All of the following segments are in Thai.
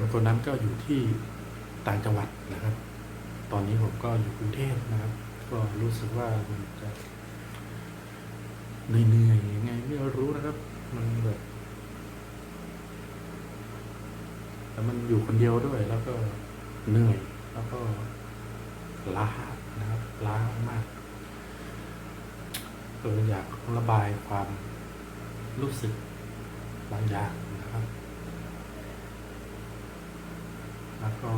คนคนนั้นก็อยู่ที่ต่างจังหวัดนะครับ ตอนนี้ผมก็อยู่กรุงเทพนะครับ ก็รู้สึกว่ามันจะเหนื่อยๆยังไงไม่รู้นะครับ มันแบบแต่มันอยู่คนเดียวด้วย แล้วก็เหนื่อย แล้วก็ล้านะครับล้ามากเอออยากระบายความรู้สึกบางอย่างนะครับ แล้วก็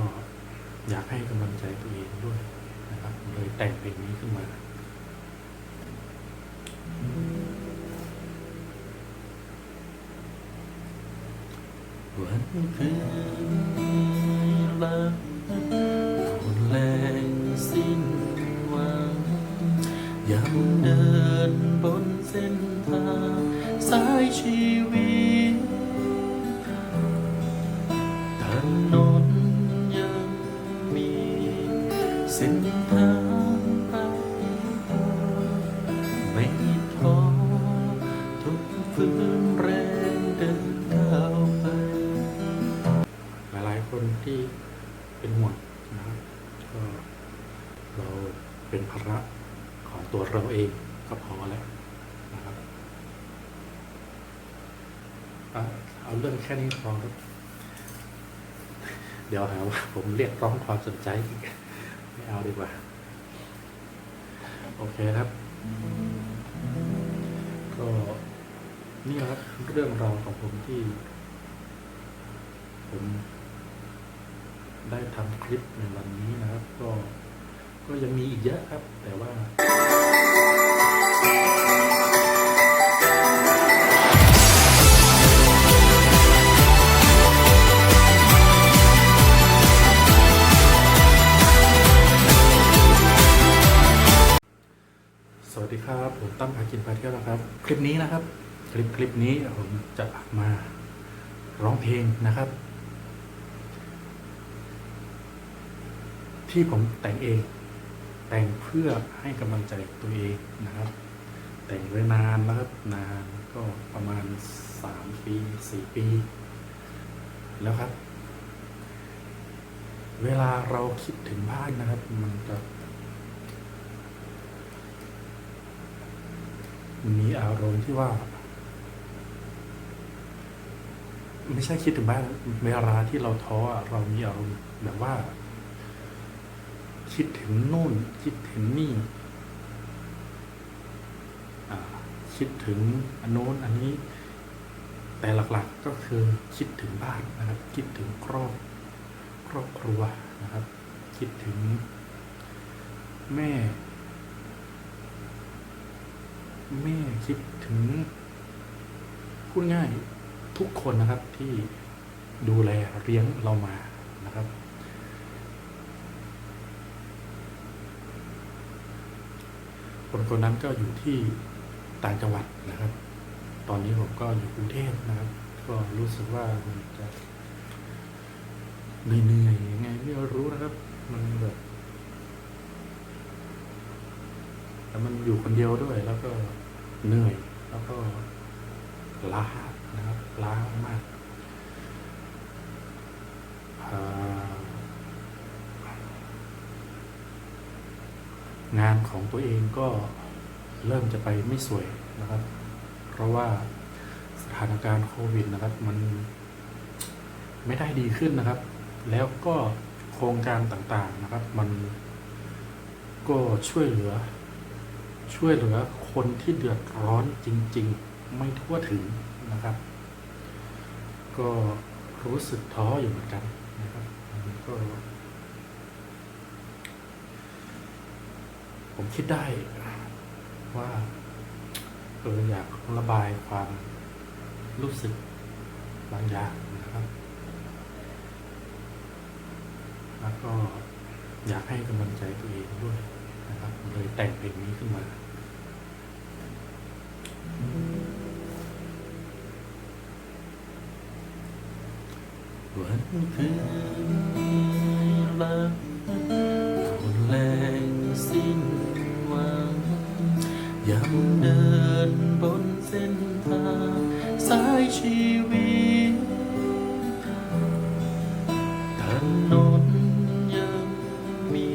อยากให้กำลังใจตัวเองด้วยนะครับเลยแต่งเพลงนี้ขึ้นมา วันคืนรัก ของตัวเราเองก็พอแล้วนะครับเอาเรื่องแค่นี้พอครับ เดี๋ยวหาว่าผมเรียกร้องความสนใจอีกไม่เอาดีกว่า โอเคครับ ก็นี่ครับเรื่องราวของผมที่ ผมได้ทำคลิปในวันนี้นะครับ ก็ ก็ยังมีอีกเยอะครับ แต่ว่าสวัสดีครับผมตั้มพากินพาเที่ยวนะครับ คลิปนี้นะครับ คลิปคลิปนี้ผมจะมาร้องเพลงนะครับ ที่ผมแต่งเอง แต่งเพื่อให้กำลังใจตัวเองนะครับ แต่งไว้นานแล้วครับนานก็ประมาณสามปีสี่ปี แล้วครับ เวลาเราคิดถึงบ้านนะครับ มันจะมีอารมณ์ที่ว่า ไม่ใช่คิดถึงบ้านเวลาที่เราท้อเรามีอารมณ์แบบว่า คิดถึงนู่น คิดถึงนี่คิดถึงอันโน้นอันนี้ แต่หลักๆก็คือคิดถึงบ้านนะครับ คิดถึงครอบครอบครัวนะครับ คิดถึงแม่ แม่คิดถึงพูดง่ายทุกคนนะครับที่ดูแลเลี้ยงเรามานะครับ คนคนนั้นก็อยู่ที่ต่างจังหวัดนะครับ ตอนนี้ผมก็อยู่กรุงเทพนะครับ ก็รู้สึกว่ามันจะเหนื่อยๆยังไงไม่รู้นะครับ มันแบบแต่มันอยู่คนเดียวด้วย แล้วก็เหนื่อย แล้วก็ล้านะครับล้ามากอ่า งานของตัวเองก็เริ่มจะไปไม่สวยนะครับ เพราะว่าสถานการณ์โควิดนะครับมันไม่ได้ดีขึ้นนะครับ แล้วก็โครงการต่างๆนะครับ มันก็ช่วยเหลือ ช่วยเหลือคนที่เดือดร้อนจริง ๆ ไม่ทั่วถึงนะครับ ก็รู้สึกท้ออยู่เหมือนกันนะครับก็ ผมคิดได้ว่าเอออยากระบายความรู้สึกบางอย่างนะครับ แล้วก็อยากให้กำลังใจตัวเองด้วยนะครับ เลยแต่งเพลงนี้ขึ้นมา วันคืนละห เดินบนเส้นทางสายชีวิตถนนยังมี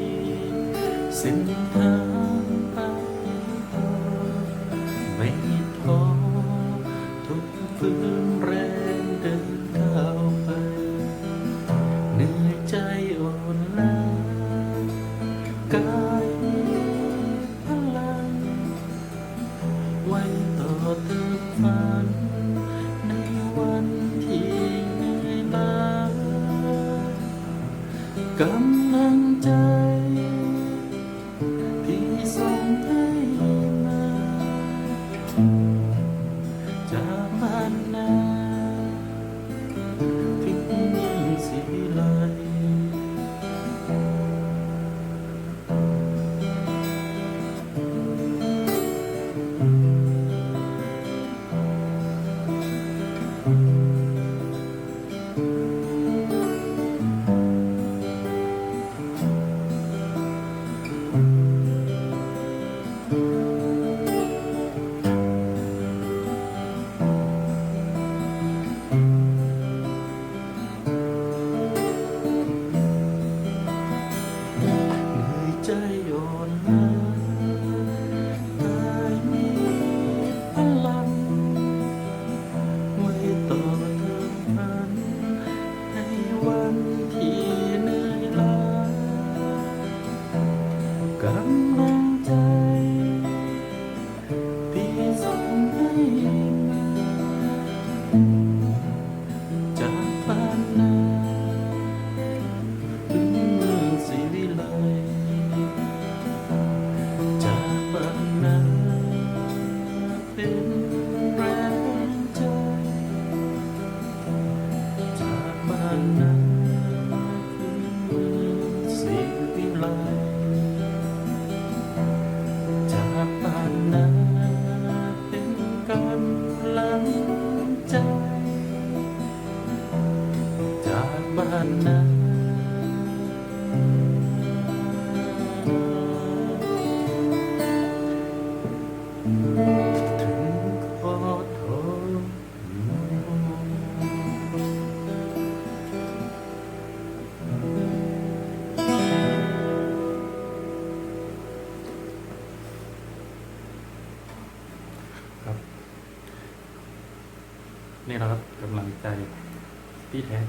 เส้นทางไปต่อไม่ท้อทุกฟื้นแรงเดิน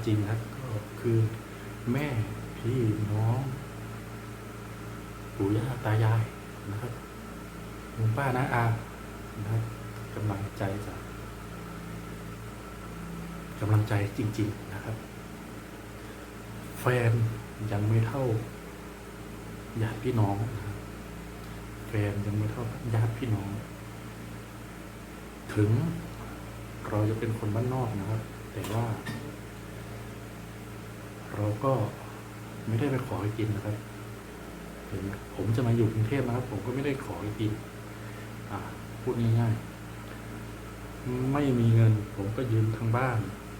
ริงครับก็คือ แม่พี่น้องปู่ย่าตายายนะครับลุงป้านะอานะครับกำลังใจจากกำลังใจจริง ๆนะครับ แฟนยังไม่เท่าญาติพี่น้องนะครับแฟนยังไม่เท่าญาติพี่น้อง ถึงเราจะเป็นคนบ้านนอกนะครับ แต่ว่า เราก็ไม่ได้ไปขอให้กินนะครับถึงผมจะมาอยู่กรุงเทพนะครับ ผมก็ไม่ได้ขอให้กิน อ่า พูดง่ายๆ ไม่มีเงิน ผมก็ยืมทางบ้าน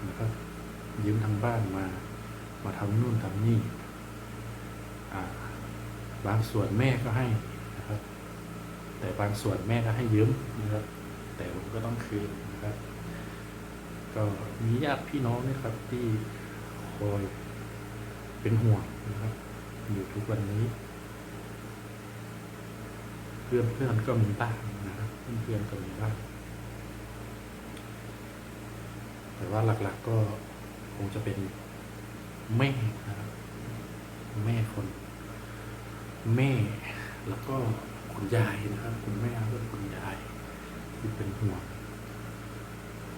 นะครับ ยืมทางบ้านมา มาทำนู่นทำนี่อ่า บางส่วนแม่ก็ให้นะครับ แต่บางส่วนแม่ก็ให้ยืมนะครับ แต่ผมก็ต้องคืนนะครับ ก็มีญาติพี่น้องนะครับที่คอย เป็นห่วงนะครับ อยู่ทุกวันนี้ เพื่อนเพื่อนก็มีบ้างนะครับเพื่อนเพื่อนก็มีบ้างแต่ว่าหลักๆก็คงจะเป็นแม่นะครับ แม่คน แม่แล้วก็คุณยายนะครับ คุณแม่แล้วก็คุณยายที่เป็นห่วง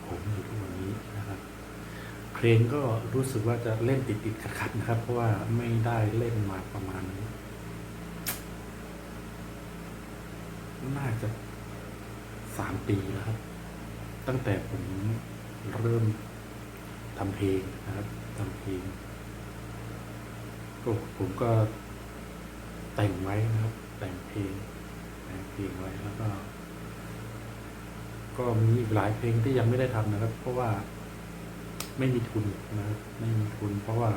ผมอยู่ทุกวันนี้นะครับ เพลงก็รู้สึกว่าจะเล่นติดติดๆขัดๆนะครับ เพราะว่าไม่ได้เล่นมาประมาณ น่าจะสามปีแล้วครับ ตั้งแต่ผมเริ่มทำเพลงนะครับทำเพลงก็ผมก็แต่งไว้นะครับ แต่งเพลงแต่งเพลงไว้แล้วก็ ก็มีหลายเพลงที่ยังไม่ได้ทำนะครับ เพราะว่า ไม่มีทุนนะครับไม่มีทุน เพราะว่า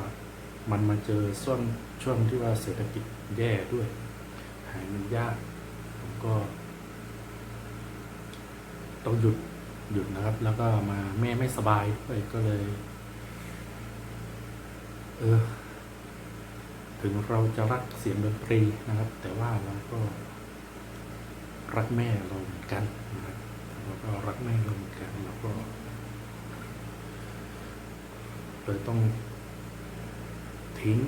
มันมาเจอช่วงช่วงที่ว่าเศรษฐกิจแย่ด้วย หาเงินยากผมก็ ต้องหยุดหยุดนะครับ แล้วก็มาแม่ไม่สบายด้วยก็เลย เออ ถึงเราจะรักเสียงดนตรีนะครับ แต่ว่าเราก็รักแม่เราเหมือนกันนะครับเราก็รักแม่เราเหมือนกันเราก็ เลยต้องทิ้ง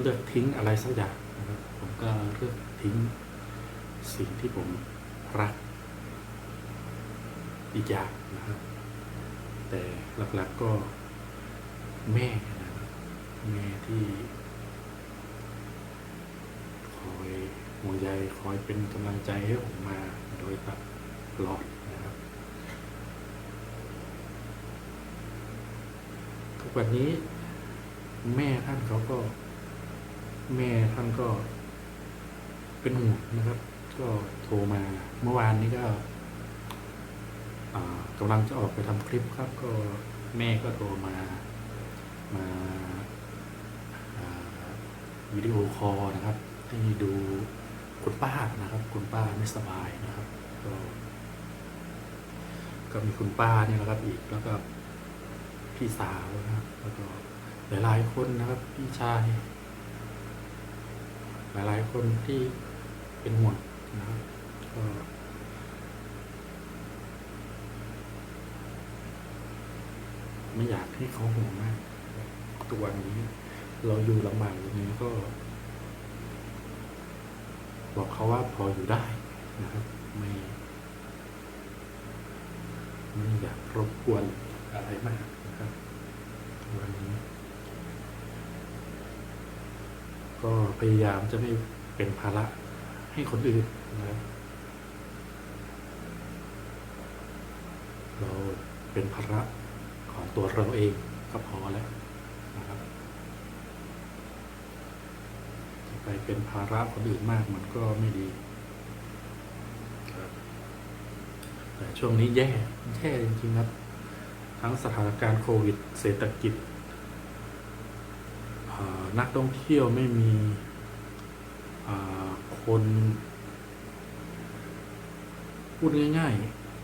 เลือกทิ้งอะไรสักอย่างนะครับ ผมก็เลือกทิ้งสิ่งที่ผมรักอีกอย่างนะครับ แต่หลักๆก็แม่นะครับแม่ที่คอยห่วงใยคอยเป็นกำลังใจให้ผมมาโดยตลอดนะครับ ทุก วันนี้ แม่ท่านเขาก็ แม่ท่านก็ เป็นห่วงนะครับ ก็โทรมาเมื่อวานนี้ก็กำลังจะออกไปทำคลิปครับ ก็แม่ก็โทรมา มาอ่าวิดีโอคอลนะครับ ให้ดูคุณป้านะครับ คุณป้าไม่สบายนะครับ ก็ก็มีคุณป้าเนี่ยนะครับอีกแล้วก็ พี่สาวนะครับ แล้วก็หลายๆคนนะครับ พี่ชาย หลายๆคนที่เป็นห่วงนะครับก็ไม่อยากให้เขาห่วงมาก ตัวนนี้ เราอยู่ลำบากอย่างนี้ก็ บอกเขาว่าพออยู่ได้นะครับ ไม่ ไม่อยากรบกวน อะไรมากนะครับวันนี้ก็พยายามจะไม่เป็นภาระให้คนอื่นนะเราเป็นภาระของตัวเราเองก็พอแล้วนะครับจะไปเป็นภาระคนอื่นมากมันก็ไม่ดีแต่ช่วงนี้แย่ แย่จริงๆครับ ทั้งสถานการณ์โควิด เศรษฐกิจ นักท่องเที่ยวไม่มีคน พูดง่าย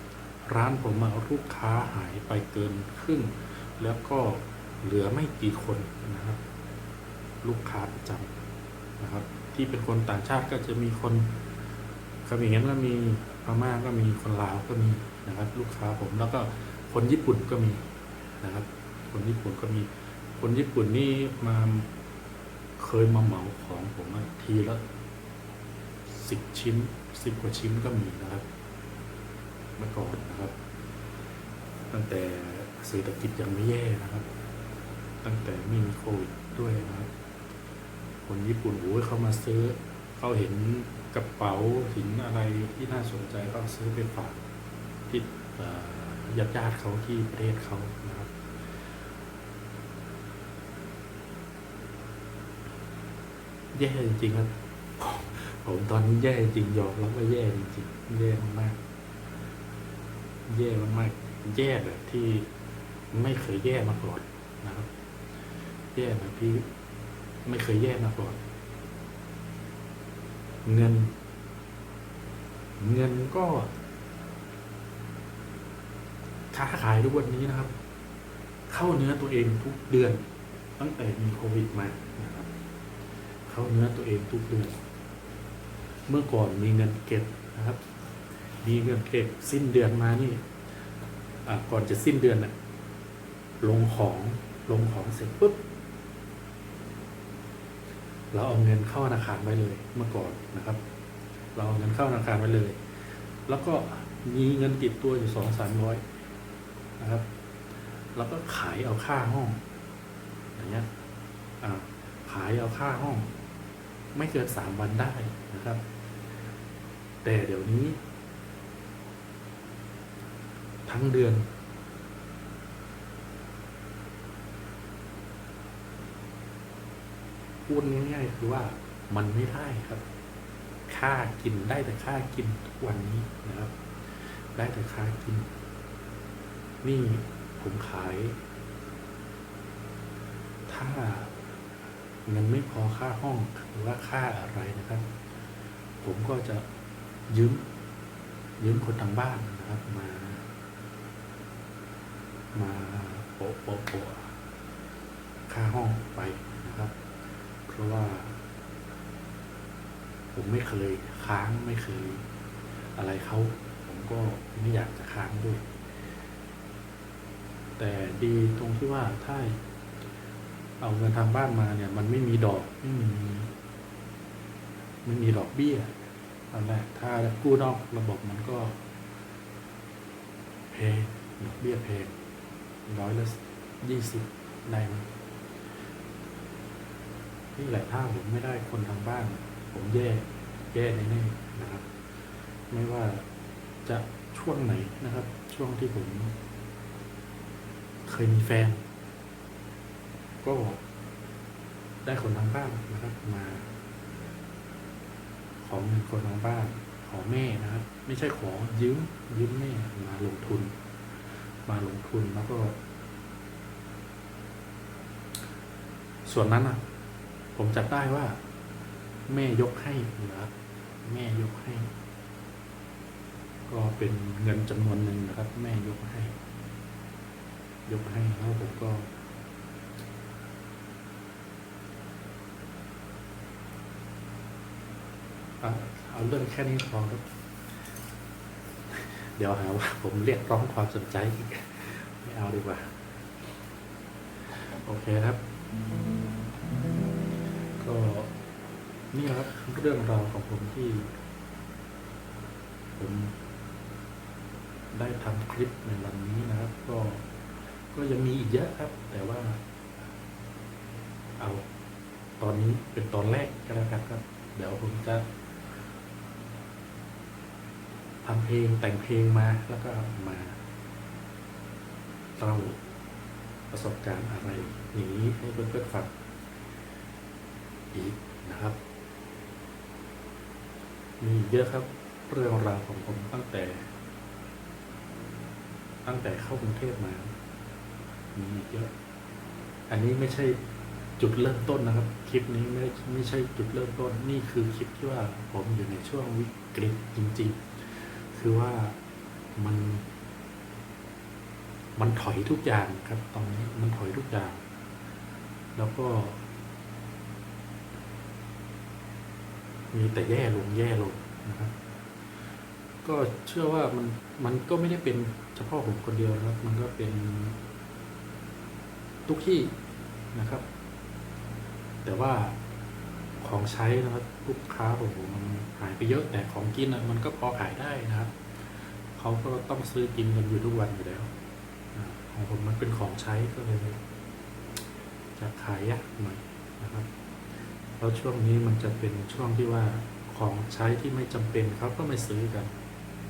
ๆ ร้านผมอะลูกค้าหายไปเกินครึ่ง แล้วก็เหลือไม่กี่คนนะครับ ลูกค้าประจำนะครับ ที่เป็นคนต่างชาติก็จะมีคนเขมรก็มีพม่าก็มีคนลาวก็มีนะครับ ลูกค้าผมแล้วก็ คนญี่ปุ่นก็มีนะครับ คนญี่ปุ่นก็มี คนญี่ปุ่นนี่มาเคยมาเหมาของผมทีละสิบชิ้นสิบกว่าชิ้นก็มีนะครับเมื่อก่อนนะครับ ตั้งแต่เศรษฐกิจยังไม่แย่นะครับ ตั้งแต่ไม่มีโควิดด้วยนะครับ คนญี่ปุ่นโอ้ยเขามาซื้อเขาเห็นกระเป๋าเห็นอะไรที่น่าสนใจก็ซื้อไปฝากที่ ญาติญาติเขาที่ประเทศเขานะครับ แย่จริงครับผมตอนนี้แย่จริงยอมรับว่าแย่จริงแย่มาก แย่มากแย่แบบที่ไม่เคยแย่มาก่อนนะครับ แย่แบบที่ไม่เคยแย่มาก่อน เงิน เงินก็ ค้าขายทุกวันนี้นะครับ เข้าเนื้อตัวเองทุกเดือน ตั้งแต่มีโควิดมานะครับ เข้าเนื้อตัวเองทุกเดือน เมื่อก่อนมีเงินเก็บนะครับ มีเงินเก็บสิ้นเดือนมานี่ก่อนจะสิ้นเดือนน่ะลงของลงของเสร็จปุ๊บเราเอาเงินเข้าธนาคารไว้เลยเมื่อก่อนนะครับ เราเอาเงินเข้าธนาคารไว้เลย แล้วก็มีเงินติดตัวอยู่สองสามร้อย นะครับ แล้วก็ขายเอาค่าห้องอย่างเงี้ยขายเอาค่าห้อง ไม่เกินสามวันได้นะครับ แต่เดี๋ยวนี้ ทั้งเดือน พูดง่ายๆคือว่ามันไม่ได้ครับค่ากินได้แต่ค่ากินทุกวันนี้นะครับ ได้แต่ค่ากิน นี่ผมขาย ถ้าเงินไม่พอค่าห้องหรือว่าค่าอะไรนะครับ ผมก็จะยืมยืมคนทางบ้านนะครับมา มาโปะโปะโปะค่าห้องไปนะครับ เพราะว่า ผมไม่เคยค้างไม่เคย อะไรเขาผมก็ไม่อยากจะค้างด้วย แต่ดีตรงที่ว่าถ้าเอาเงินทางบ้านมาเนี่ย มันไม่มีดอกไม่มีไม่มีดอกเบี้ยตอนแรกถ้ากู้นอกระบบมันก็แพงดอกเบี้ยแพงร้อยละยี่สิบได้มั้ยนี่แหละถ้าผมไม่ได้คนทางบ้าน ผมแย่แย่แน่ๆนะครับ ไม่ว่าจะช่วงไหนนะครับ ช่วงที่ผม เคยมีแฟน ก็ได้คนทางบ้านนะครับ มาขอเงินคนทางบ้าน ขอแม่นะครับ ไม่ใช่ขอยืมยืมแม่มาลงทุน มาลงทุนแล้วก็ ส่วนนั้นอะ ผมจัดได้ว่า แม่ยกให้นะครับแม่ยกให้ ก็เป็นเงินจำนวนหนึ่งนะครับ แม่ยกให้ ยกให้แล้วผมก็เอาเอาเรื่องแค่นี้พอครับ เดี๋ยวหาว่าผมเรียกร้องความสนใจอีก ไม่เอาดีกว่า โอเคครับ ก็นี่ครับเรื่องราวของผมที่ผมได้ทำคลิปในวันนี้นะครับก็ ก็ยังมีอีกเยอะครับ แต่ว่า เอาตอนนี้เป็นตอนแรกก็แล้วกันครับ เดี๋ยวผมจะทำเพลงแต่งเพลงมาแล้วก็มาเล่าประสบการณ์อะไรอย่างนี้ให้เพื่อนๆฟังอีกนะครับ มีเยอะครับเรื่องราวของผมตั้งแต่ ตั้งแต่เข้ากรุงเทพมา มีเยอะ อันนี้ไม่ใช่จุดเริ่มต้นนะครับ คลิปนี้ไม่ไม่ใช่จุดเริ่มต้น นี่คือคลิปที่ว่าผมอยู่ในช่วงวิกฤตจริง ๆ คือว่ามัน มันถอยทุกอย่างครับตอนนี้มันถอยทุกอย่าง แล้วก็ มีแต่แย่ลงแย่ลงนะครับก็เชื่อว่ามันมันก็ไม่ได้เป็นเฉพาะผมคนเดียวนะครับ มันก็เป็น ทุกที่นะครับ แต่ว่าของใช้นะครับลูกค้าโอ้โหมันหายไปเยอะแต่ของกินอะมันก็พอขายได้นะครับเขาก็ต้องซื้อกินกันอยู่ทุกวันอยู่แล้วของผมมันเป็นของใช้ก็เลยจะขายยากหน่อยนะครับแล้วช่วงนี้มันจะเป็นช่วงที่ว่าของใช้ที่ไม่จำเป็นเขาก็ไม่ซื้อกัน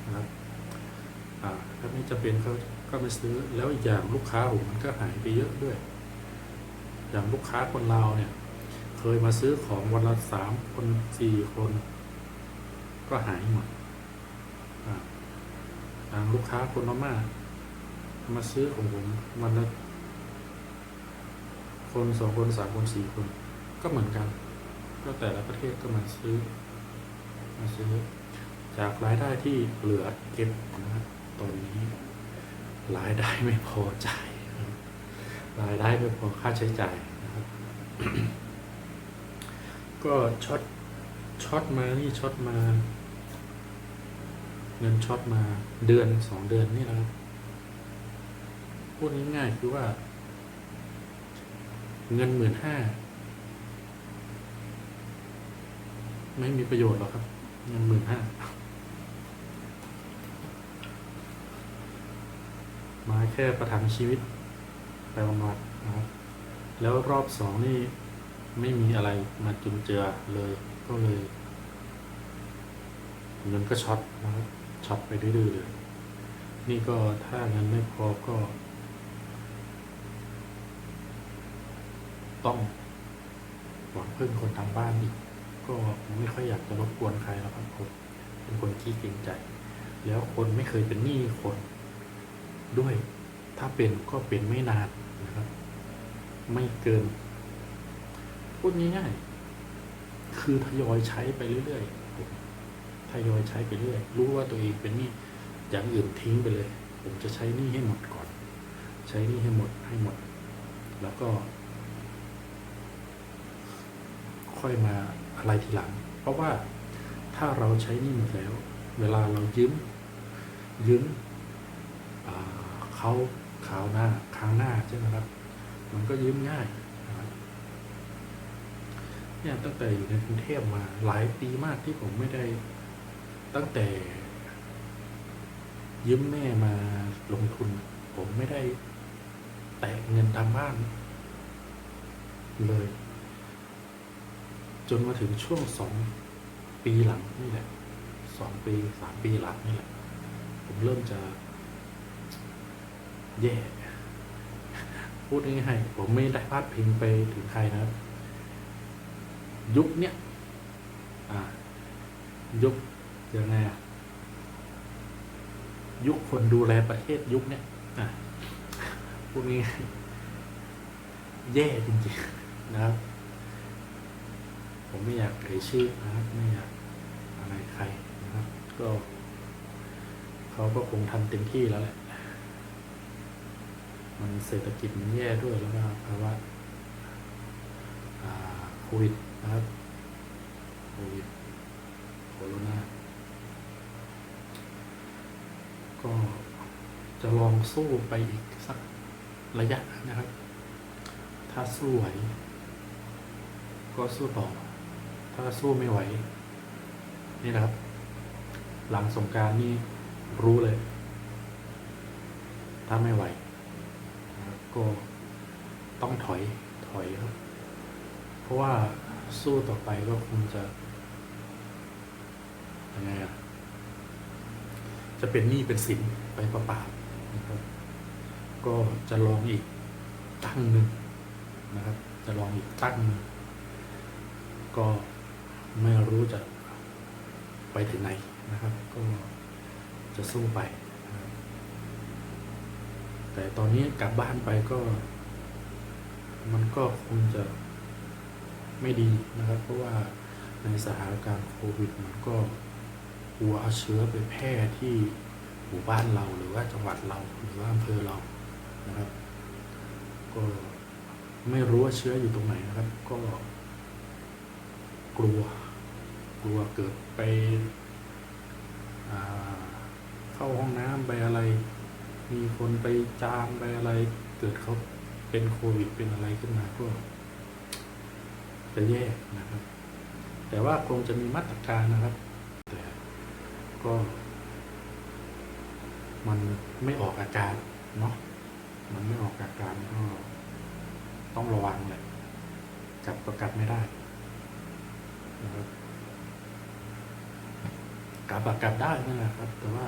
นะครับอ่าถ้าไม่จำเป็นเขาก็ไม่ซื้อแล้วอีกอย่างลูกค้าผมมันก็หายไปเยอะด้วย อย่างลูกค้าคนลาวเนี่ย เคยมาซื้อของวันละสามคนสี่คน ก็หายหมดอ่าอย่างลูกค้าคนพม่ามาซื้อของผมวันละคนสองคนสามคนสี่คน ก็เหมือนกัน ก็แต่ละประเทศก็มาซื้อ มาซื้อ จากรายได้ที่เหลือเก็บนะตอนนี้รายได้ไม่พอจ่าย รายได้ไม่พอค่าใช้จ่ายนะครับ ก็ช็อตช็อตมานี่ช็อตมา เงินช็อตมาเดือนสองเดือนนี่นะครับพูดง่ายๆคือว่า เงินหมื่นห้าไม่มีประโยชน์หรอกครับ เงินหมื่นห้ามาแค่ประทังชีวิต ไปวันๆนะครับแล้วรอบสองนี่ไม่มีอะไรมาจุนเจือเลยก็เลยเงินก็ช็อตนะครับช็อตไปดื้อๆเลยนี่ก็ถ้าเงินไม่พอก็ ต้องหวังพึ่งคนทางบ้านอีก ก็ไม่ค่อยอยากจะรบกวนใครแล้วครับผมเป็นคนขี้เกรงใจ แล้วคนไม่เคยเป็นหนี้คนด้วย ถ้าเป็นก็เป็นไม่นานนะครับ ไม่เกิน พูดง่ายๆคือทยอยใช้ไปเรื่อยๆทยอยใช้ไปเรื่อยรู้ว่าตัวเองเป็นหนี้อย่างอื่นทิ้งไปเลย ผมจะใช้หนี้ให้หมดก่อน ใช้หนี้ให้หมดให้หมด แล้วก็ ค่อยมาอะไรทีหลัง เพราะว่าถ้าเราใช้หนี่หมดแล้ว เวลาเรายืมยืมอ่าเขา ขาวหน้าค้างหน้าใช่ไหมครับ มันก็ยืมง่ายนะครับเนี่ยตั้งแต่อยู่ในกรุงเทพมาหลายปีมากที่ผมไม่ได้ ตั้งแต่ ยืมแม่มาลงทุน ผมไม่ได้ แตะเงินทำบ้าน เลย จนมาถึงช่วงสองปีหลังนี่แหละสองปีสามปีหลังนี่แหละ ผมเริ่มจะ แย่ พูดง่ายๆผมไม่ได้พาดพิงไปถึงใครนะ ยุคเนี้ยยุคยังไงอะยุคคนดูแลประเทศยุคเนี้ยอะพูดง่ายแย่จริงๆนะครับ ผมไม่อยากเอ่ยชื่อนะครับ ไม่อยากอะไรใครนะครับ ก็ เขาก็คงทำเต็มที่แล้วแหละ มันเศรษฐกิจมันแย่ด้วยแล้วก็ภาวะอ่าโควิดนะครับโควิดโคโรนาก็จะลองสู้ไปอีกสักระยะนะครับ ถ้าสู้ไหว ก็สู้ต่อ ถ้าสู้ไม่ไหว นี่นะครับ หลังสงกรารนี่รู้เลย ถ้าไม่ไหว ก็ต้องถอยถอยครับ เพราะว่าสู้ต่อไปก็คงจะยังไงอะจะเป็นหนี้เป็นสินไปเปล่านะครับ ก็จะลองอีกตั้งหนึ่งนะครับ จะลองอีกตั้งหนึ่งก็ไม่รู้จะไปถึงไหนนะครับ ก็จะสู้ไป แต่ตอนนี้กลับบ้านไปก็ มันก็คงจะไม่ดีนะครับ เพราะว่าในสถานการณ์โควิด มันก็กลัวเอาเชื้อไปแพร่ที่หมู่บ้านเราหรือว่าจังหวัดเราหรือว่าอำเภอเรานะครับ ก็ไม่รู้ว่าเชื้ออยู่ตรงไหนนะครับ ก็ กลัว กลัวเกิดไปเข้าห้องน้ำไปอะไร มีคนไปจามไปอะไรเกิดเขาเป็นโควิดเป็นอะไรขึ้นมาก็จะแย่นะครับ แต่ว่าคงจะมีมาตรการนะครับ แต่ก็ มันไม่ออกอาการเนาะมันไม่ออกอาการก็ต้องระวังแหละจับประกัดไม่ได้นะครับกลับประกัดได้นั่นแหละครับ แต่ว่า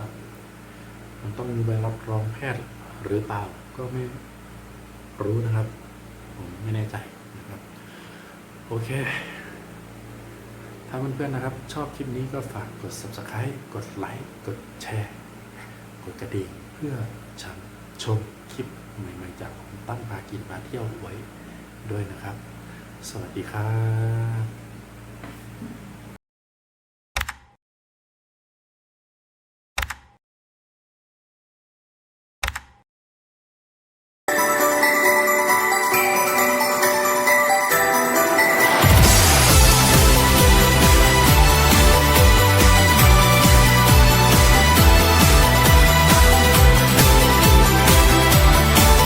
มันต้องมีใบรับรองแพทย์หรือเปล่าก็ไม่รู้นะครับ ผมไม่แน่ใจนะครับ โอเค ถ้าเพื่อนๆนะครับ ชอบคลิปนี้ก็ฝากกด subscribe กดไลค์กดแชร์กดกระดิ่งเพื่อชันชมคลิปใหม่ๆจากผมตั้งพากินพาเที่ยวไว้ด้วยนะครับ สวัสดีครับ